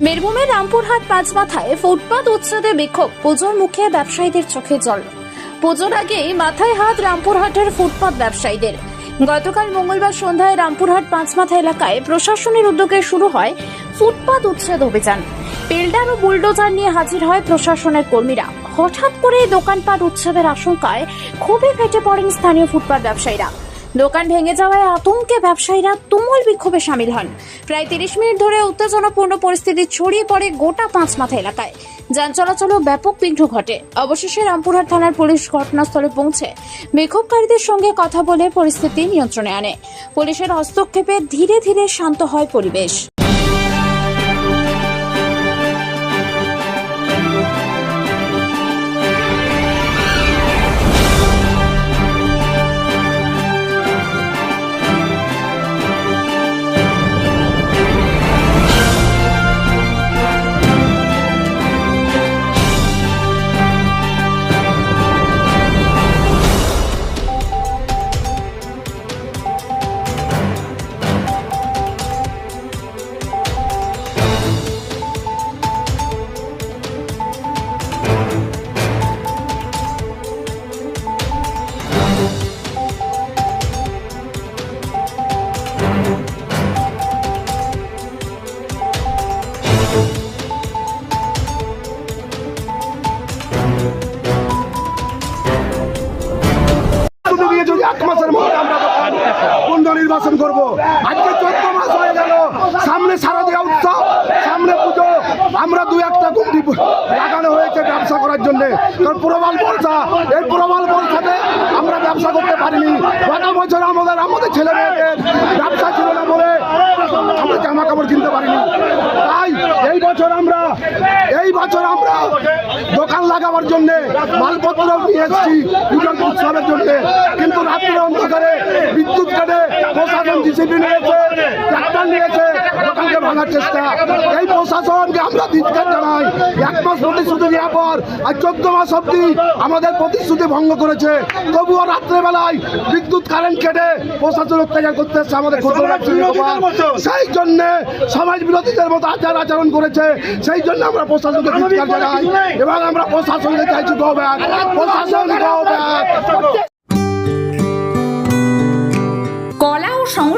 বীরভূমের রামপুরহাট পাঁচমাথায় ফুটপাত উচ্ছেদে বিক্ষোভ। পুজোর মুখে ব্যবসায়ীদের চোখে জল। পুজোর আগেই মাথায় হাত রামপুরহাটের ফুটপাত ব্যবসায়ীদের। গতকাল মঙ্গলবার সন্ধ্যায় রামপুরহাট পাঁচমাথা এলাকায় প্রশাসনের উদ্যোগে শুরু হয় ফুটপাত উচ্ছেদ অভিযান। বিল্ডার ও বুলডোজার নিয়ে হাজির হয় প্রশাসনের কর্মীরা। হঠাৎ করে দোকানপাট উচ্ছেদের আশঙ্কায় খুবই ফেটে পড়েন স্থানীয় ফুটপাত ব্যবসায়ীরা। দোকান ভেঙে যাওয়ায় আতঙ্কে ব্যবসায়ীরা তুমুল বিক্ষোভে সামিল হন। প্রায় তিরিশ মিনিট ধরে উত্তেজনাপূর্ণ পরিস্থিতি ছড়িয়ে পড়ে গোটা পাঁচ মাথা এলাকায়। যান চলাচলও ব্যাপক বিঘ্ন ঘটে। অবশেষে রামপুরহাট থানার পুলিশ ঘটনাস্থলে পৌঁছে বিক্ষোভকারীদের সঙ্গে কথা বলে পরিস্থিতি নিয়ন্ত্রণে আনে। পুলিশের হস্তক্ষেপে ধীরে ধীরে শান্ত হয় পরিবেশ। নির্বাচন করব। আজকে চোদ্দ মাস হয়ে গেল। সামনে শারদীয় উৎসব, সামনে পুজো। আমরা দু একটা গুমটি লাগানো হয়েছে ব্যবসা করার জন্য। কারণ প্রবাল বর্ষা এই প্রবাল বর্ষাতে আমরা ব্যবসা করতে পারিনি। গত বছর আমাদের আমাদের ছেলে মেয়েদের ব্যবসা ছিল না বলে আমরা জামা কাপড় কিনতে পারিনি। তাই এই বছর আমরা, এই বছর আমরা লাগাবার জন্য মালপত্র নিয়ে এসেছি দুজন উৎসবের জন্য। কিন্তু রাত্রে অন্ধকারে বিদ্যুৎ কাটে, প্রশাসন ডিসিপ্লিন নিয়েছে ট্রাক্টর নিয়েছে দোকানকে ভাঙার চেষ্টা। এই প্রশাসনকে আমরা ধিক্কার জানাই। এক মাস প্রতিশ্রুতি দেওয়ার পর আর চোদ্দ মাস অব্দি আমাদের প্রতিশ্রুতি ভঙ্গ করেছে। তবুও রাত্রেবেলায় বিদ্যুৎ কারেন্ট কেটে প্রশাসন অত্যাচার করতে এসছে আমাদের। সেই জন্য সমাজ বিরোধীদের মতো আচার আচরণ করেছে। সেই জন্য আমরা প্রশাসনকে ধিক্কার জানাই। এবং আমরা প্রশাসনকে চাইছি গো ব্যাক প্রশাসন গো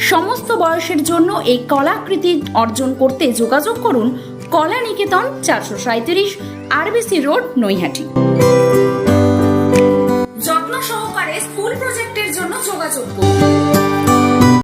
সমস্ত বয়সের জন্য এই কলাকৃতি অর্জন করতে যোগাযোগ করুন কলা নিকেতন চারশো সাঁত্রিশ আরবিসি রোড, নৈহাটি।